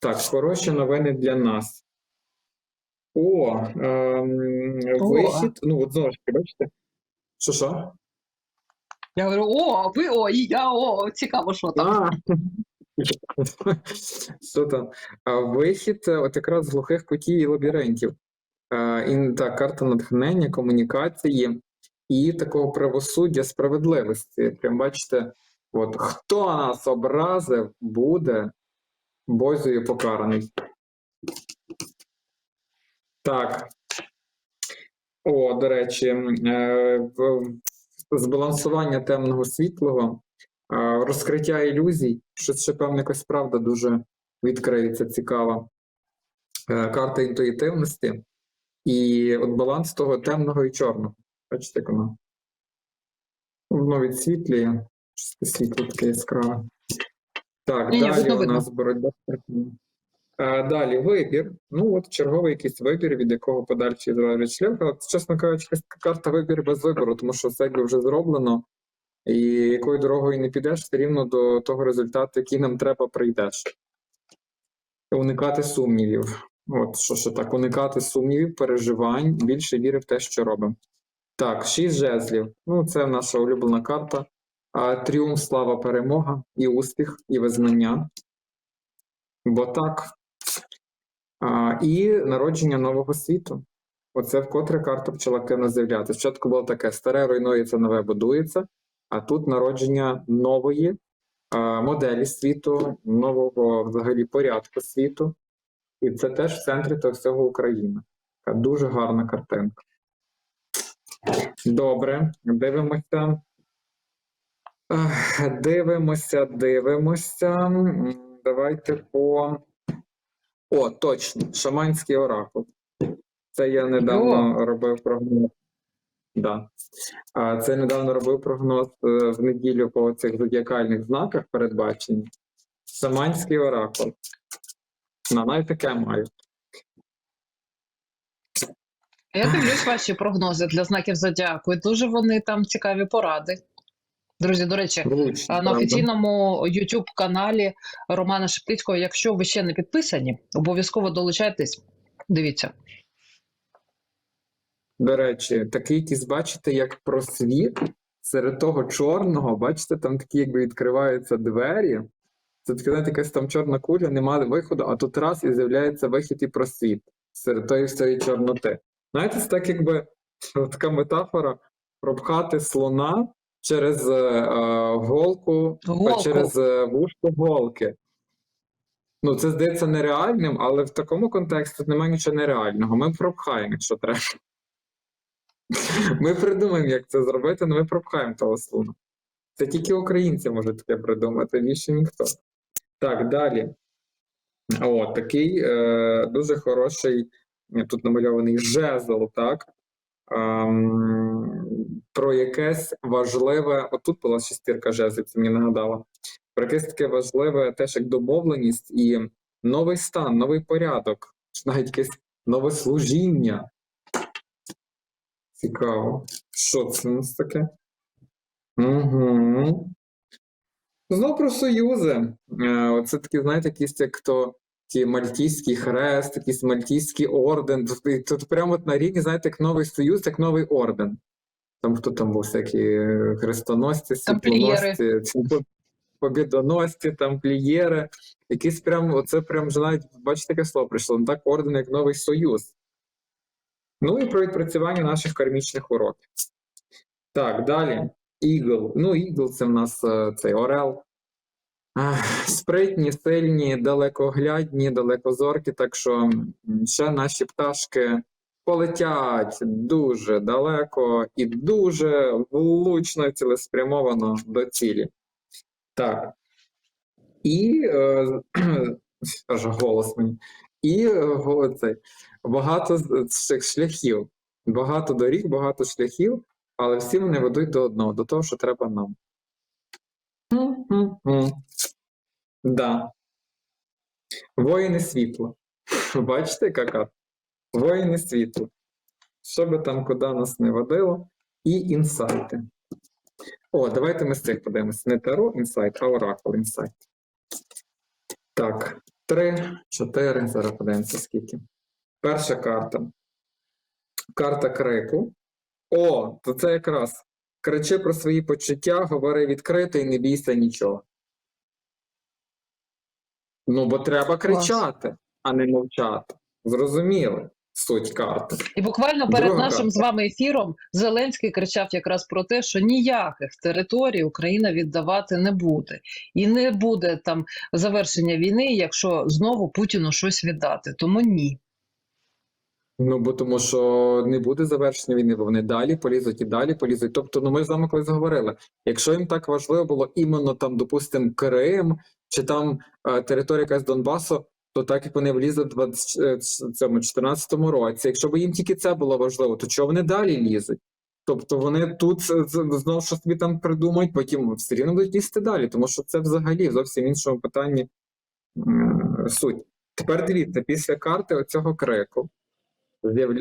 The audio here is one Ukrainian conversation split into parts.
Так, хороші новини для нас. О, ем, вихід. Ну, от знову ж таки, бачите? Що що? Я говорю, о, ви, о, і я, о, цікаво, що там. А, що там? Вихід е, от якраз з глухих кутів і лабіринтів. І, так, карта натхнення, комунікації і такого правосуддя, справедливості. Прям бачите, от хто нас образив, буде Бозою покараний. Так. О, до речі, е, збалансування темного світлого, е, розкриття ілюзій, що ще певно якась правда дуже відкриється, цікава. Е, Карта інтуїтивності і от баланс того темного і чорного. Бачите, як воно? Воно відсвітлює. Світло таке яскраве. Так, Ні-ні, далі у нас боротьба. Е, Далі вибір. Ну, от черговий якийсь вибір, від якого подальший залежить шлях. Але, чесно кажучи, карта вибір без вибору, тому що все якби вже зроблено, і якою дорогою не підеш, все рівно до того результату, який нам треба, прийдеш. Уникати сумнівів. От що ще так, уникати сумнівів, переживань, більше віри в те, що робимо. Так, шість жезлів. Ну, це наша улюблена карта. Тріумф, слава, перемога, і успіх, і визнання. Бо так. А, і народження нового світу. Оце вкотре карта почала активно з'являтися. Спочатку було таке: старе руйнується, нове будується, а тут народження нової а, моделі світу, нового взагалі порядку світу. І це теж в центрі того всього Україна. Така дуже гарна картинка. Добре, дивимося. Дивимося, дивимося. Давайте по. О, точно, шаманський оракул. Це я недавно робив прогноз. Да. А це недавно робив прогноз е, в неділю по цих зодіакальних знаках передбачені. Шаманський оракул. На навіть таке маю. Я дивлюсь ваші прогнози для знаків зодіаку, і дуже вони там цікаві поради. Друзі, до речі, Влучно, на офіційному youtube каналі Романа Шептицького, якщо ви ще не підписані, обов'язково долучайтесь. Дивіться. До речі, такий якийсь, бачите, як просвіт серед того чорного, бачите, там такі якби відкриваються двері. Це таке, знаєте, якась там чорна куля, немає виходу, а тут раз і з'являється вихід і просвіт серед тої всієї чорноти. Знаєте, це так якби така метафора пропхати слона через е, е, голку, Голку. через е, вушко голки. Ну, це здається нереальним, але в такому контексті немає нічого нереального. Ми пропхаємо, якщо треба. Ми придумаємо, як це зробити, але ми пропхаємо того слона. Це тільки українці можуть таке придумати, більше ніхто. Так, далі. О, такий е, дуже хороший, е, тут намальований жезл, так? Ем, про якесь важливе. Отут була шестірка жезлів, це мені нагадало. Про якесь таке важливе теж як домовленість і новий стан, новий порядок, чи навіть якесь нове служіння. Цікаво. Що це у нас таке? Угу. Знову про союзи. Е, Оце такі, знаєте, якісь як то ті мальтійський хрест, якийсь мальтійський орден. Тут, тут прямо на рівні, знаєте, як новий союз, як новий орден. Там хто там був всякі хрестоносці, світлоносці, ці побідоносці, тамплієри. Якісь прям, оце прям вже навіть, бачите, таке слово прийшло. Ну так, орден як новий союз. Ну і про відпрацювання наших кармічних уроків. Так, далі. Ігл. Ну, ігл це в нас е, цей орел. Спритні, сильні, далекоглядні, далекозоркі, так що ще наші пташки полетять дуже далеко і дуже влучно і цілеспрямовано до цілі. Так. І е, аж голос мені. І е, го- багато цих шляхів, багато доріг, багато шляхів, але всі вони ведуть до одного, до того, що треба нам. Да. Воїни світла. Бачите, яка? Воїни світла. Що би там куди нас не водило, і інсайти. О, давайте ми з цих подивимося. Не Таро інсайт, а Оракул інсайт. Так. Три, чотири. Зараз подивимося скільки. Перша карта. Карта крику. О, то це якраз кричи про свої почуття, говори відкрито і не бійся нічого. Ну, бо треба кричати, а не мовчати. Зрозуміли суть карти. І буквально перед Друга нашим карта. з вами ефіром Зеленський кричав якраз про те, що ніяких територій Україна віддавати не буде, і не буде там завершення війни, якщо знову Путіну щось віддати. Тому ні. Ну, бо тому що не буде завершення війни, бо вони далі полізуть і далі полізуть. Тобто, ну ми з вами колись говорили, якщо їм так важливо було іменно там, допустимо, Крим чи там е, територія якась Донбасу, то так як вони влізли в 20, е, цьому 14-му році. Якщо б їм тільки це було важливо, то чого вони далі лізуть? Тобто вони тут е, знову що собі там придумають, потім все рівно будуть лізти далі, тому що це взагалі зовсім іншому питанні м, суть. Тепер дивіться, після карти оцього крику,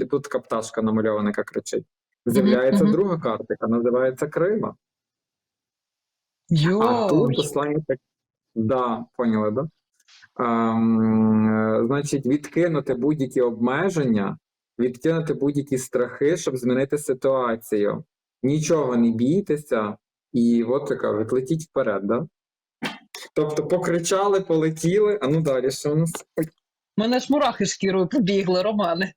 тут така пташка намальована, яка кричить. З'являється мгм. друга карта, яка називається Крима. А тут послання так. Да, поняли, да? Ем, е, значить, відкинути будь-які обмеження, відкинути будь-які страхи, щоб змінити ситуацію. Нічого не бійтеся, і от така, от летіть вперед, да? Тобто покричали, полетіли, а ну далі, що у нас? Мене ж мурахи шкірою побігли, Романе.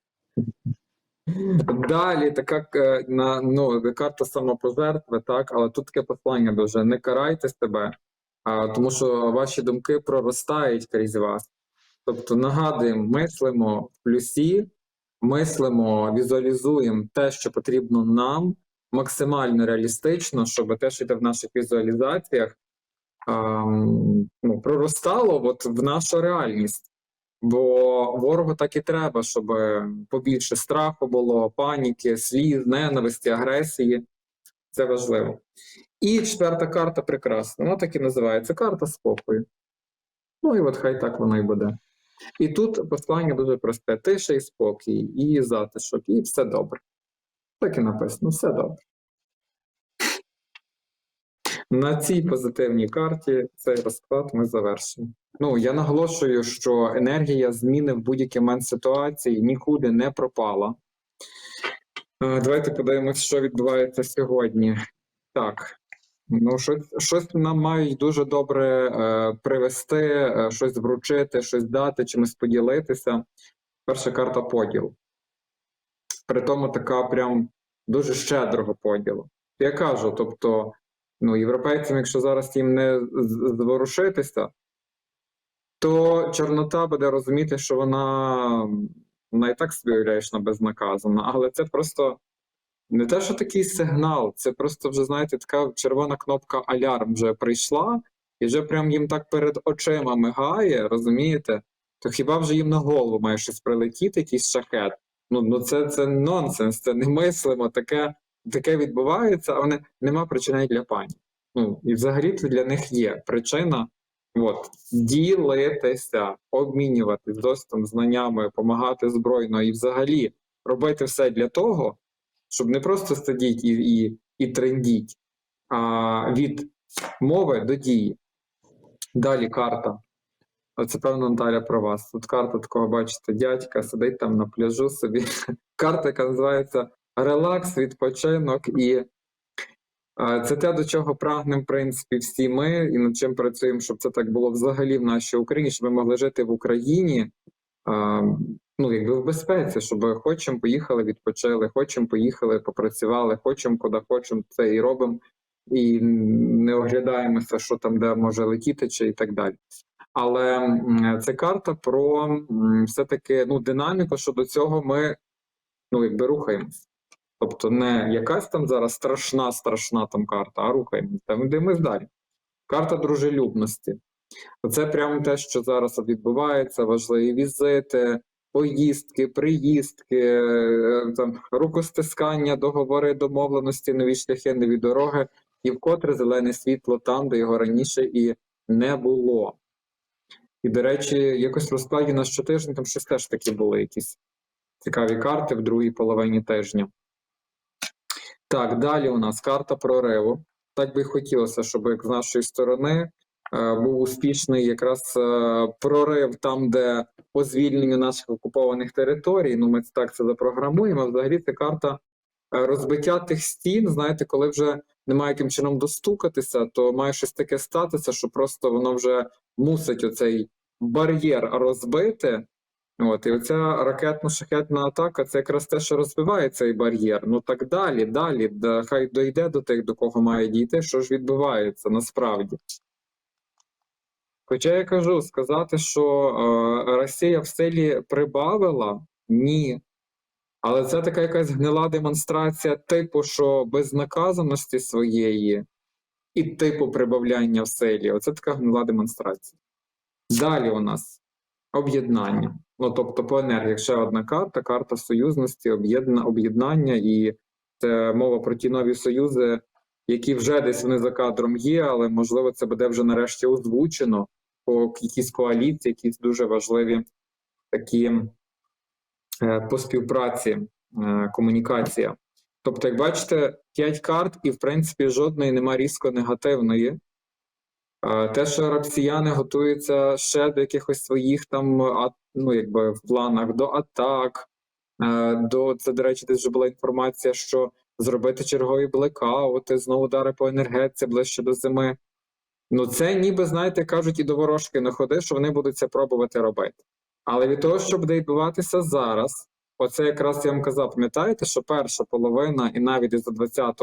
Далі така е, на ну карта самопожертви, так, але тут таке послання дуже не карайте себе, а тому що ваші думки проростають крізь вас. Тобто нагадуємо, мислимо в плюсі, мислимо, візуалізуємо те, що потрібно нам, максимально реалістично, щоб те, що йде в наших візуалізаціях, ем, ну, проростало от в нашу реальність. Бо ворогу так і треба, щоб побільше страху було, паніки, сліз, ненависті, агресії. Це важливо. І четверта карта прекрасна. Вона так і називається карта спокою. Ну і от хай так воно і буде. І тут послання дуже просте: тиша і спокій, і затишок, і все добре. Так і написано, все добре. На цій позитивній карті цей розклад ми завершимо. Ну, я наголошую, що енергія зміни в будь-який момент ситуації нікуди не пропала. Е, Давайте подивимося, що відбувається сьогодні. Так. Ну, щось, щось нам мають дуже добре е, привести, е, щось вручити, щось дати, чимось поділитися. Перша карта поділ. При тому така прям дуже щедрого поділу. Я кажу, тобто, ну, європейцям, якщо зараз їм не зворушитися, то Чорнота буде розуміти, що вона, вона і так собі уявляєш, вона безнаказана, але це просто не те, що такий сигнал, це просто вже, знаєте, така червона кнопка алярм вже прийшла, і вже прям їм так перед очима мигає, розумієте? То хіба вже їм на голову має щось прилетіти, якийсь шахет? Ну, ну це, це нонсенс, це немислимо, таке, таке відбувається, а вони нема причини для паніки. Ну, і взагалі це для них є причина. От, ділитися, обмінюватись досвідом, знаннями, допомагати збройно і взагалі робити все для того, щоб не просто сидіть і, і, і трендіть, а від мови до дії. Далі карта. Оце певно Наталя про вас. Тут карта такого, бачите, дядька сидить там на пляжу собі. Карта, яка називається Релакс, відпочинок і Це те, до чого прагнемо, в принципі, всі ми, і над чим працюємо, щоб це так було взагалі в нашій Україні, щоб ми могли жити в Україні, ну, якби в безпеці, щоб хочемо, поїхали, відпочили, хочемо, поїхали, попрацювали, хочемо, куди хочемо, це і робимо, і не оглядаємося, що там де може летіти, чи і так далі. Але це карта про все-таки ну, динаміку, що до цього ми ну, якби рухаємося. Тобто не якась там зараз страшна, страшна там карта, а рухаємося. Там йдемо далі. Карта дружелюбності. Це прямо те, що зараз відбувається, важливі візити, поїздки, приїздки, е, там, рукостискання, договори, домовленості, нові шляхи, нові дороги, і вкотре зелене світло там, де його раніше і не було. І, до речі, якось в розкладі на щотижня там щось теж такі були якісь цікаві карти в другій половині тижня. Так, далі у нас карта прориву. Так би хотілося, щоб як з нашої сторони е, був успішний якраз е, прорив там, де по звільненню наших окупованих територій. Ну, ми так це запрограмуємо. Взагалі, це карта е, розбиття тих стін. Знаєте, коли вже немає яким чином достукатися, то має щось таке статися, що просто воно вже мусить оцей бар'єр розбити. От, і оця ракетно-шахетна атака це якраз те, що розбиває цей бар'єр. Ну так далі, далі, да, хай дойде до тих, до кого має дійти, що ж відбувається насправді. Хоча я кажу, сказати, що е, Росія в силі прибавила, ні. Але це така якась гнила демонстрація, типу, що безнаказаності своєї і типу прибавляння в силі. Оце така гнила демонстрація. Далі у нас об'єднання. Ну, тобто, по енергії ще одна карта, карта союзності, об'єдна- об'єднання, і це мова про ті нові союзи, які вже десь вони за кадром є, але можливо це буде вже нарешті озвучено по якісь коаліції, якісь дуже важливі такі е, по співпраці, е, комунікація. Тобто, як бачите, п'ять карт, і в принципі жодної нема різко негативної. Те, що росіяни готуються ще до якихось своїх там ну, якби в планах до атак, е, до це, до речі, десь вже була інформація, що зробити чергові блекаути, знову удари по енергетиці ближче до зими. Ну, це ніби, знаєте, кажуть, і до ворожки не ходи, що вони будуть це пробувати робити. Але від того, що буде відбуватися зараз, оце якраз я вам казав, пам'ятаєте, що перша половина, і навіть із 20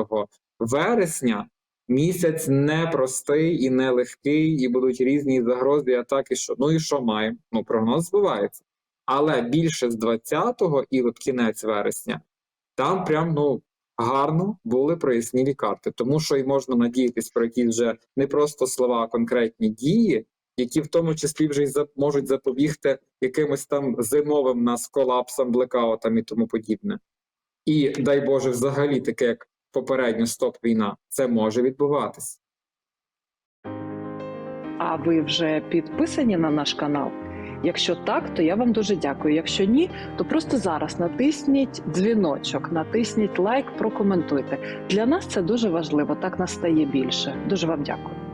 вересня місяць непростий і нелегкий, і будуть різні загрози, і атаки. Що ну і що маємо? Ну, прогноз збувається. Але більше з 20-го і от кінець вересня, там прям ну гарно були прояснілі карти, тому що й можна надіятись про якісь вже не просто слова, а конкретні дії, які в тому числі вже й можуть запобігти якимось там зимовим нас колапсам, блекаутам і тому подібне. І дай Боже, взагалі таке, як попередньо стоп війна, це може відбуватись. А ви вже підписані на наш канал? Якщо так, то я вам дуже дякую. Якщо ні, то просто зараз натисніть дзвіночок, натисніть лайк, прокоментуйте. Для нас це дуже важливо. Так нас стає більше. Дуже вам дякую.